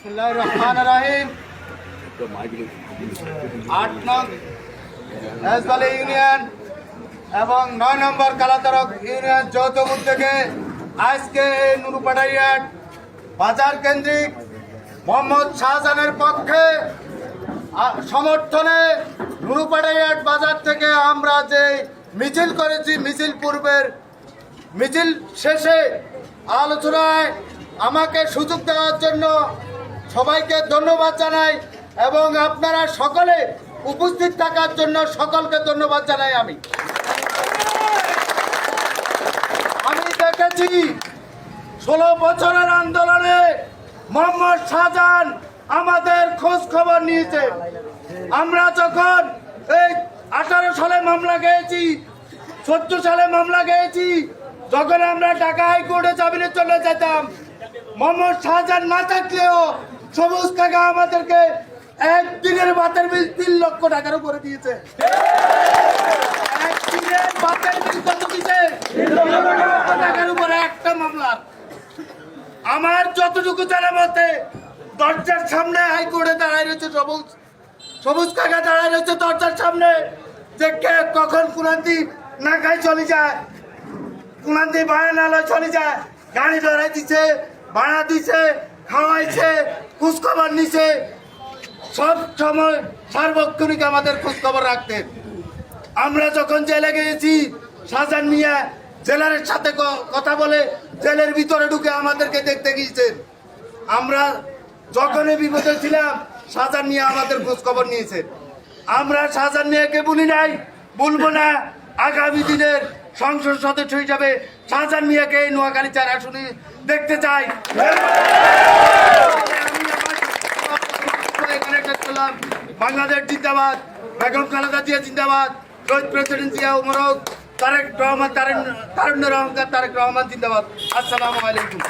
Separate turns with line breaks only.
রহমান রাহিম আট নং হেজবালি ইউনিয়ন এবং নয় নম্বর কালাতারক ইউনিয়ন যৌথ উদ্যোগে আজকে এই নুরুপাড়াইয়াট বাজার কেন্দ্রিক মোহাম্মদ শাহজাহানের পক্ষে সমর্থনে নুরুপাড়াইয়াট বাজার থেকে আমরা যে মিছিল করেছি, মিছিল পূর্বের মিছিল শেষে আলোচনায় আমাকে সুযোগ দেওয়ার জন্য সবাইকে ধন্যবাদ জানাই এবং আপনারা সকলে উপস্থিত থাকার জন্য সকলকে ধন্যবাদ জানাই আমি। আমি দেখেছি ষোলো বছরের আন্দোলনে মোহাম্মদ শাহজাহান আমাদের খোঁজ খবর নিয়েছে। আমরা যখন এই আঠারো সালে মামলা গেয়েছি চোদ্দ সালে মামলা গেয়েছি যখন আমরা ঢাকা হাইকোর্টে জামিনে চলে যেতাম, মোহাম্মদ শাহজাহান না থাকলেও সবুজ কাকা আমাদেরকে একদিনের বাতের বিল তিন লক্ষ টাকার উপরে দিয়েছে। টাকার উপরে একটা মামলা। আমার যতটুকু জানা মতে, দরজার সামনে হাইকোর্টে দাঁড়ায় রয়েছে সবুজ। সবুজ কাকা দাঁড়ায় রয়েছে দরজার সামনে। যে কে কখন কুলান্তি না খাই চলে যায়, কুলান্তি ভাড়া না চলে যায়, গাড়ি ধরাই দিছে, ভাড়া দিছে খাওয়াইছে খোঁজখবর নিছে। সব সময় সার্বক্ষণিক আমাদের খোঁজখবর রাখতেন। আমরা যখন জেলে গিয়েছি শাহজাহান মিয়া জেলারের সাথে কথা বলে জেলের ভিতরে ঢুকে আমাদেরকে দেখতে গিয়েছেন। আমরা যখনই বিপদে ছিলাম শাহজাহান মিয়া আমাদের খোঁজ খবর নিয়েছেন। আমরা শাহজাহান মিয়াকে বলি নাই, বলব না, আগামী দিনের সংসদ সদস্য হিসাবে শাহজাহান মিয়াকে নোয়াখালী চার আসনে দেখতে চাই। করলাম। বাংলাদেশ জিন্দাবাদ। বেগম খালেদা জিয়া জিন্দাবাদ। শহীদ প্রেসিডেন্ট জিয়া উমরক। তারেক রহমান তারেক রহমান তারেক রহমান জিন্দাবাদ। আসসালামু আলাইকুম।